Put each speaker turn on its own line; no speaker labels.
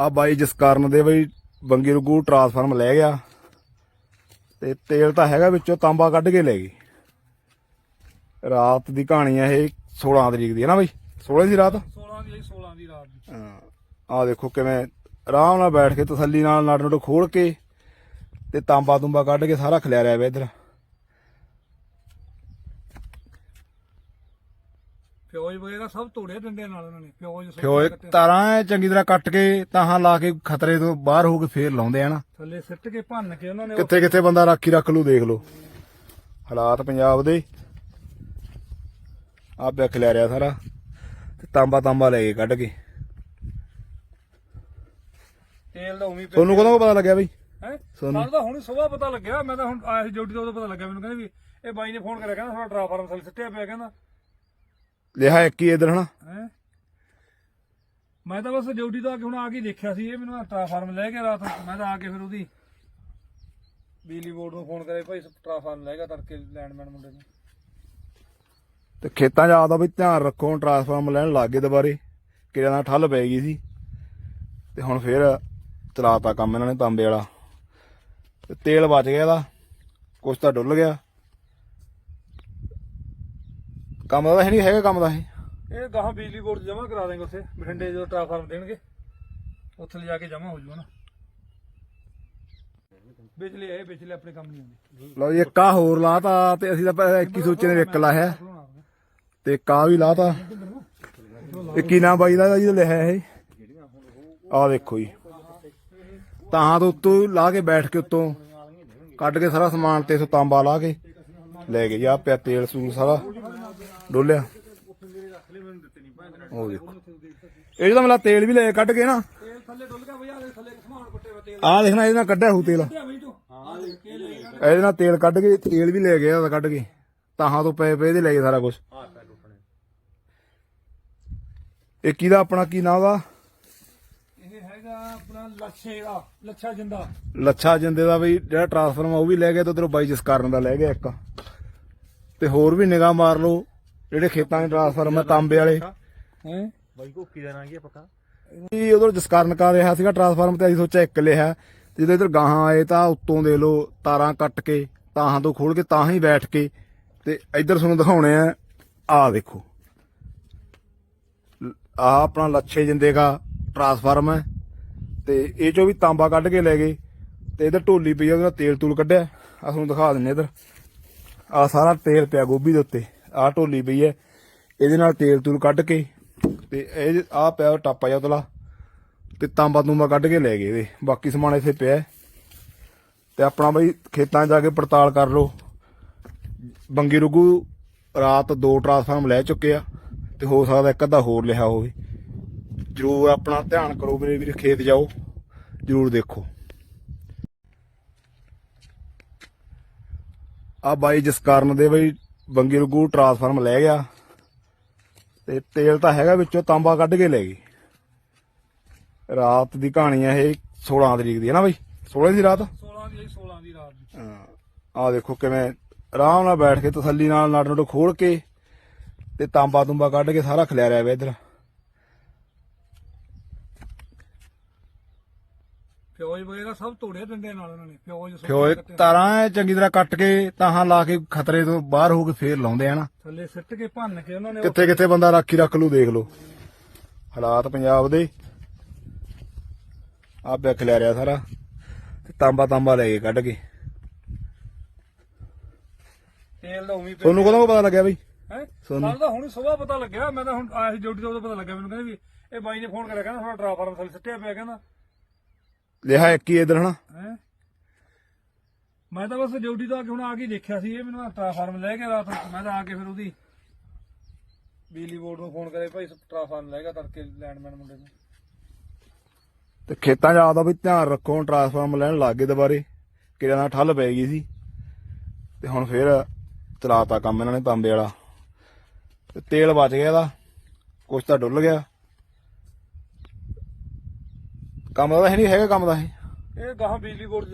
ਆ ਬਾਈ ਜਿਸ ਕਾਰਨ ਦੇ ਬਈ ਬੰਗੀ ਰੁਗੂ ਟਰਾਂਸਫਾਰਮ ਲੈ ਗਿਆ ਤੇ ਤੇਲ ਤਾਂ ਹੈਗਾ ਵਿੱਚੋਂ ਤਾਂਬਾ ਕੱਢ ਕੇ ਲੈ ਗਈ। ਰਾਤ ਦੀ ਕਹਾਣੀ ਆ ਇਹ 16 ਤਰੀਕ ਦੀ ਹੈ ਨਾ ਬਈ? 16 ਦੀ ਰਾਤ?
16 ਦੀ 16 ਦੀ ਰਾਤ ਦੀ
ਆ ਦੇਖੋ ਕਿਵੇਂ ਆਰਾਮ ਨਾਲ ਬੈਠ ਕੇ ਤਸੱਲੀ ਨਾਲ ਨਟ ਨਟ ਖੋਲ ਕੇ ਤੇ ਤਾਂਬਾ ਤੁੰਬਾ ਕੱਢ ਕੇ ਸਾਰਾ ਖਿਲਾਰਿਆ ਵੇ ਇਧਰ।
ਫਿਓਜ ਵਗੈਰਾ ਸਭ ਤੋੜਿਆ ਡੰਡੇ ਨਾਲ ਉਹਨਾਂ ਨੇ ਫਿਓਜ ਸੁੱਟ
ਫਿਓ
ਕੇ
ਤਾਰਾਂ ਐਂ ਚੰਗੀ ਤਰ੍ਹਾਂ ਕੱਟ ਕੇ ਤਾਹਾਂ ਲਾ ਕੇ ਖਤਰੇ ਤੋਂ ਬਾਹਰ ਹੋ ਕੇ ਫੇਰ ਲਾਉਂਦੇ ਆ ਨਾ।
ਥੱਲੇ ਸਿੱਟ ਕੇ ਭੰਨ ਕੇ ਉਹਨਾਂ ਨੇ ਉਹ-
ਕਿੱਥੇ ਕਿੱਥੇ ਬੰਦਾ ਰਾਖੀ ਰੱਖ ਲੂ ਦੇਖ ਲਓ। ਹਾਲਾਤ ਪੰਜਾਬ ਦੇ। ਆ ਪਿਆ ਖਿਲਾਰਿਆ ਸਾਰਾ ਤੇ ਤਾਂਬਾ ਤਾਂਬਾ ਲੈ ਕੇ ਕੱਢ ਕੇ।
ਤੇਲ ਦਾ ਉਵੇਂ
ਤੁਹਾਨੂੰ ਕਦੋਂ ਪਤਾ ਲੱਗਿਆ ਬਈ?
ਹੈ?
ਸਾਨੂੰ-
ਤਾਂ ਹੁਣ ਸਵੇਰ ਪਤਾ ਲੱਗਿਆ ਮੈਂ ਤਾਂ ਹੁਣ ਆਇਆ ਸੀ ਡਿਊਟੀ ਤੋਂ ਉਦੋਂ ਪਤਾ ਲੱਗਿਆ ਮੈਨੂੰ ਕਹਿੰਦੇ ਵੀ ਇਹ ਬਾਈ ਨੇ ਫੋਨ ਕਰਿਆ ਕਹਿੰਦਾ ਤੁਹਾਡਾ ਟਰਾਫਾਰਮ ਥੱਲੇ ਸਿੱਟਿਆ ਪਿਆ ਕਹਿੰਦਾ
ਲਿਆ ਇੱਕ ਹੀ ਇਧਰ ਹਨਾ?
ਹੈ? ਮੈਂ ਤਾਂ ਬਸ ਡਿਊਟੀ ਤੋਂ ਆ ਕੇ ਹੁਣ ਆ ਕੇ ਹੀ ਦੇਖਿਆ ਸੀ ਇਹ ਮੈਨੂੰ ਟਰਾਫਾਰਮ ਲੈ ਗਿਆ ਰਾਤ ਮੈਂ ਤਾਂ ਆ ਕੇ ਫਿਰ ਉਹਦੀ ਬਿਜਲੀ ਬੋਰਡ ਨੂੰ ਫੋਨ ਕਰਿਆ ਭਾਈ ਟਰਾਫਾਰਮ ਲੈ ਗਿਆ ਤੜਕੇ ਲੈਂਡਮੈਨ ਮੁੰਡੇ ਨੂੰ।
ਤੇ ਖੇਤਾਂ 'ਚ ਆਦਾ ਬਈ ਧਿਆਨ ਰੱਖੋ ਟਰਾਂਸਫਾਰਮ ਲੈਣ ਲੱਗੇ ਦੁਬਾਰੇ ਕਿਰਿਆ ਨਾਲ ਠੱਲ ਪੈ ਗਈ ਸੀ। ਤੇ ਹੁਣ ਫੇਰ ਚਲਾਤਾ ਕੰਮ ਇਹਨਾਂ ਨੇ ਤਾਂਬੇ ਵਾਲਾ। ਤੇ ਤੇਲ ਬਚ ਗਿਆ ਇਹਦਾ ਕੁਛ ਤਾਂ ਡੁੱਲ ਗਿਆ। ਕੰਮ ਦਾ ਹੈ ਨਹੀਂ ਹੈਗਾ ਕੰਮ ਦਾ ਇਹ।
ਇਹ ਗਾਹਾਂ ਬਿਜਲੀ ਬੋਰਡ ਜਮ੍ਹਾਂ ਕਰਾ ਦੇਂਗੇ ਉੱਥੇ ਬਠਿੰਡੇ ਜਦੋਂ ਟਰਾਫਾਰਮ ਦੇਣਗੇ। ਉੱਥੇ ਲਿਜਾ ਕੇ ਜਮ੍ਹਾਂ ਹੋ ਜੂਗਾ ਨਾ। ਬਿਜਲੀ ਇਹ ਬਿਜਲੀ ਆਪਣੇ ਕੰਮ ਨਹੀਂ ਆਉਂਦੀ
ਲਓ ਜੀ ਇੱਕ ਆਹ ਹੋਰ ਲਾਤਾ ਤੇ ਅਸੀਂ ਤਾਂ ਇੱਕ ਹੀ ਸੋਚੇ ਨੇ ਇੱਕ ਲਾਇਆ ਤੇ ਕਾ ਵੀ ਲਾਤਾ। ਇਹ ਕੀ ਨਾਮ ਬਾਈ ਦਾ ਜੀ ਲਿਖਿਆ ਇਹ? ਆਹ ਦੇਖੋ ਜੀ। ਤਾਂ ਤੋਂ ਉੱਤੋਂ ਲਾ ਕੇ ਬੈਠ ਕੇ ਉੱਤੋਂ ਕੱਢ ਕੇ ਸਾਰਾ ਸਮਾਨ ਤੇ ਇਥੋਂ ਤਾਂਬਾ ਲਾ ਕੇ ਲੈ ਗਏ ਜੀ ਆ ਪਿਆ ਤੇਲ ਸੂਲ ਸਾਰਾ। ਡੋਲਿਆ। ਉਹ ਦੇਖੋ ਇਹ ਜਿਹੜਾ ਮੇਰਾ ਤੇਲ ਵੀ ਲੈ ਕੱਢ ਕੇ ਨਾ
ਆ ਦੇ
ਦੇਖਣਾ ਇਹਦੇ ਨਾਲ ਕੱਢਿਆ ਹੂ ਤੇਲ।
ਤੂੰ ਲੈ
ਇਹਦੇ ਨਾਲ ਤੇਲ ਕੱਢ ਕੇ ਤੇਲ ਵੀ ਲੈ ਗਿਆ ਕੱਢ ਕੇ। ਤਾਹਾਂ ਤੋਂ ਪਏ ਪਏ ਇਹਦੇ ਲੈ ਗਏ ਸਾਰਾ ਕੁਝ ਇਹ ਕਿਹਦਾ ਆਪਣਾ ਕੀ ਨਾਮ ਦਾ
ਇਹ ਹੈਗਾ ਆਪਣਾ ਲੱਛੇ ਦਾ ਲੱਛਾ ਜਿੰਦਾ।
ਲੱਛਾ ਜਿੰਦੇ ਦਾ ਵੀ ਜਿਹੜਾ ਟਰਾਂਸਫਾਰਮ ਉਹ ਵੀ ਲੈ ਗਿਆ ਤੇ ਉਧਰੋਂ ਬਾਈ ਜਿਸ ਕਾਰਨ ਦਾ ਲੈ ਗਿਆ ਇੱਕ। ਤੇ ਹੋਰ ਵੀ ਨਿਗਾਹ ਮਾਰ ਲਓ। ਜਿਹੜੇ ਖੇਤਾਂ ਦੇ ਟਰਾਂਸਫਾਰਮ ਆ ਤਾਂਬੇ ਵਾਲੇ।
ਹੈ?
ਬਾਈ ਕੋਕੀ ਦਾ ਨਾਂ ਕੀ ਆ ਪੱਕਾ?
ਇਹ ਉਧਰ ਜਿਸ ਕਾਰਨ ਕਾ ਰਿਹਾ ਸੀਗਾ ਟਰਾਂਸਫਾਰਮ ਤੇ ਅਸੀਂ ਸੋਚਿਆ ਇੱਕ ਲਿਆ ਤੇ ਜਦੋਂ ਇਧਰ ਗਾਹਾਂ ਆਏ ਤਾਂ ਉੱਤੋਂ ਦੇ ਲੋ ਤਾਰਾਂ ਕੱਟ ਕੇ ਤਾਹਾਂ ਤੋਂ ਖੋਲ ਕੇ ਤਾਂ ਹੀ ਬੈਠ ਕੇ ਤੇ ਇੱਧਰ ਤੁਹਾਨੂੰ ਦਿਖਾਉਣੇ ਆ ਆਹ ਦੇਖੋ। ਆਹ ਆਪਣਾ ਲੱਛੇ ਜਿੰਦੇ ਦਾ ਟਰਾਂਸਫਾਰਮ ਹੈ। ਤੇ ਇਹ ਚੋਂ ਵੀ ਤਾਂਬਾ ਕੱਢ ਕੇ ਲੈ ਗਏ। ਤੇ ਇਧਰ ਢੋਲੀ ਪਈ ਆ ਉਹਦਾ ਤੇਲ ਤੂਲ ਕੱਢਿਆ। ਆ ਤੁਹਾਨੂੰ ਦਿਖਾ ਦਿੰਨੇ ਇਧਰ। ਆ ਸਾਰਾ ਤੇਲ ਪਿਆ ਗੋਭੀ ਦੇ ਉੱਤੇ। ਆਹ ਢੋਲੀ ਪਈ ਹੈ। ਇਹਦੇ ਨਾਲ ਤੇਲ ਤੂਲ ਕੱਢ ਕੇ ਤੇ ਇਹ ਆ ਪਿਆ ਟਾਪਾ ਜਿਹਾ ਉਤਲਾ। ਤੇ ਤਾਂਬਾ ਤੂੰਬਾ ਕੱਢ ਕੇ ਲੈ ਗਏ ਇਹਦੇ। ਬਾਕੀ ਸਮਾਨ ਇੱਥੇ ਪਿਆ ਹੈ। ਤੇ ਆਪਣਾ ਬਈ ਖੇਤਾਂ 'ਚ ਜਾ ਕੇ ਪੜਤਾਲ ਕਰ ਲਓ। ਬੰਗੀ ਰੁਗੂ ਰਾਤ ਦੋ ਟਰਾਂਸਫਾਰਮ ਲੈ ਚੁੱਕੇ ਆ। ਤੇ ਹੋ ਸਕਦਾ ਇੱਕ ਅੱਧਾ ਹੋਰ ਲਿਆ ਹੋਵੇ। ਜਰੂਰ ਆਪਣਾ ਧਿਆਨ ਕਰੋ ਮੇਰੇ ਵੀਰ, ਖੇਤ ਜਾਓ। ਜਰੂਰ ਦੇਖੋ। ਆ ਬਾਈ ਜਿਸ ਕਾਰਨ ਦੇ ਬਈ ਬੰਗੀ ਰੁਗੂ ਟਰਾਂਸਫਾਰਮ ਲੈ ਗਿਆ ਤੇ ਤੇਲ ਤਾਂ ਹੈਗਾ ਵਿੱਚੋਂ ਤਾਂਬਾ ਕੱਢ ਕੇ ਲੈ ਗਈ। ਰਾਤ ਦੀ ਕਹਾਣੀ ਆ ਇਹ 16 ਤਰੀਕ ਦੀ ਹੈ ਨਾ ਬਈ? 16 ਦੀ ਰਾਤ?
16 ਦੀ 16 ਦੀ ਰਾਤ ਦੀ।
ਆ ਦੇਖੋ ਕਿਵੇਂ ਆਰਾਮ ਨਾਲ ਬੈਠ ਕੇ ਤਸੱਲੀ ਨਾਲ ਨਟ ਨਟ ਖੋਲ ਕੇ ਤੇ ਤਾਂਬਾ ਤੁੰਬਾ ਕੱਢ ਕੇ ਸਾਰਾ ਖਿਲਾਰਿਆ ਵੇ ਇਧਰ।
ਫਿਓਜ ਵਗੈਰਾ ਸਭ ਤੋੜਿਆ ਡੰਡੇ ਨਾਲ ਉਹਨਾਂ ਨੇ ਫਿਓਜ ਸੁੱਟ
ਫਿਓ
ਕੇ
ਤਾਰਾਂ ਐਂ ਚੰਗੀ ਤਰ੍ਹਾਂ ਕੱਟ ਕੇ ਤਾਹਾਂ ਲਾ ਕੇ ਖਤਰੇ ਤੋਂ ਬਾਹਰ ਹੋ ਕੇ ਫੇਰ ਲਾਉਂਦੇ ਆ ਨਾ।
ਥੱਲੇ ਸਿੱਟ ਕੇ ਭੰਨ ਕੇ ਉਹਨਾਂ ਨੇ ਉਹ-
ਕਿੱਥੇ ਕਿੱਥੇ ਬੰਦਾ ਰਾਖੀ ਰੱਖ ਲੂ ਦੇਖ ਲਓ। ਹਾਲਾਤ ਪੰਜਾਬ ਦੇ। ਆ ਪਿਆ ਖਿਲਾਰਿਆ ਸਾਰਾ ਤੇ ਤਾਂਬਾ ਤਾਂਬਾ ਲੈ ਕੇ ਕੱਢ ਕੇ।
ਤੇਲ ਦਾ ਉਵੇਂ
ਤੁਹਾਨੂੰ ਕਦੋਂ ਪਤਾ ਲੱਗਿਆ ਬਈ?
ਹੈ? ਸਾਨੂੰ- ਤਾਂ ਹੁਣ ਸਵੇਰ ਪਤਾ ਲੱਗਿਆ ਮੈਂ ਤਾਂ ਹੁਣ ਆਇਆ ਸੀ ਡਿਊਟੀ ਤੋਂ ਉਦੋਂ ਪਤਾ ਲੱਗਿਆ ਮੈਨੂੰ ਕਹਿੰਦੇ ਵੀ ਇਹ ਬਾਈ ਨੇ ਫੋਨ ਕਰਿਆ ਕਹਿੰਦਾ ਤੁਹਾਡਾ ਟਰਾਫਾਰਮ ਥੱਲੇ ਸਿੱਟਿਆ ਪਿਆ ਕਹਿੰਦਾ
ਲਿਆ ਇੱਕ ਹੀ ਇਧਰ ਹਨਾ।
ਹੈ? ਮੈਂ ਤਾਂ ਬਸ ਡਿਊਟੀ ਤੋਂ ਆ ਕੇ ਹੁਣ ਆ ਕੇ ਹੀ ਦੇਖਿਆ ਸੀ ਇਹ ਮੈਨੂੰ ਟਰਾਫਾਰਮ ਲੈ ਗਿਆ ਰਾਤ ਮੈਂ ਤਾਂ ਆ ਕੇ ਫਿਰ ਉਹਦੀ ਬਿਜਲੀ ਬੋਰਡ ਨੂੰ ਫੋਨ ਕਰਿਆ ਭਾਈ ਟਰਾਫਾਰਮ ਲੈ ਗਿਆ ਤੜਕੇ ਲੈਂਡਮੈਨ ਮੁੰਡੇ ਨੂੰ।
ਤੇ ਖੇਤਾਂ 'ਚ ਆਦਾ ਵੀ ਧਿਆਨ ਰੱਖੋ ਟਰਾਂਸਫਾਰਮ ਲੈਣ ਲੱਗੇ ਦੁਬਾਰੇ। ਕਿਰਿਆ ਨਾਲ ਠੱਲ ਪੈ ਗਈ ਸੀ। ਤੇ ਹੁਣ ਫੇਰ ਚਲਾਤਾ ਕੰਮ ਇਹਨਾਂ ਨੇ ਤਾਂਬੇ ਵਾਲਾ। ਤੇ ਤੇਲ ਬਚ ਗਿਆ ਇਹਦਾ। ਕੁਛ ਤਾਂ ਡੁੱਲ ਗਿਆ। ਕੰਮ ਦਾ ਤਾਂ ਹੈ ਨਹੀਂ ਹੈਗਾ ਕੰਮ ਦਾ ਇਹ।
ਇਹ ਗਾਹਾਂ ਬਿਜਲੀ ਬੋਰਡ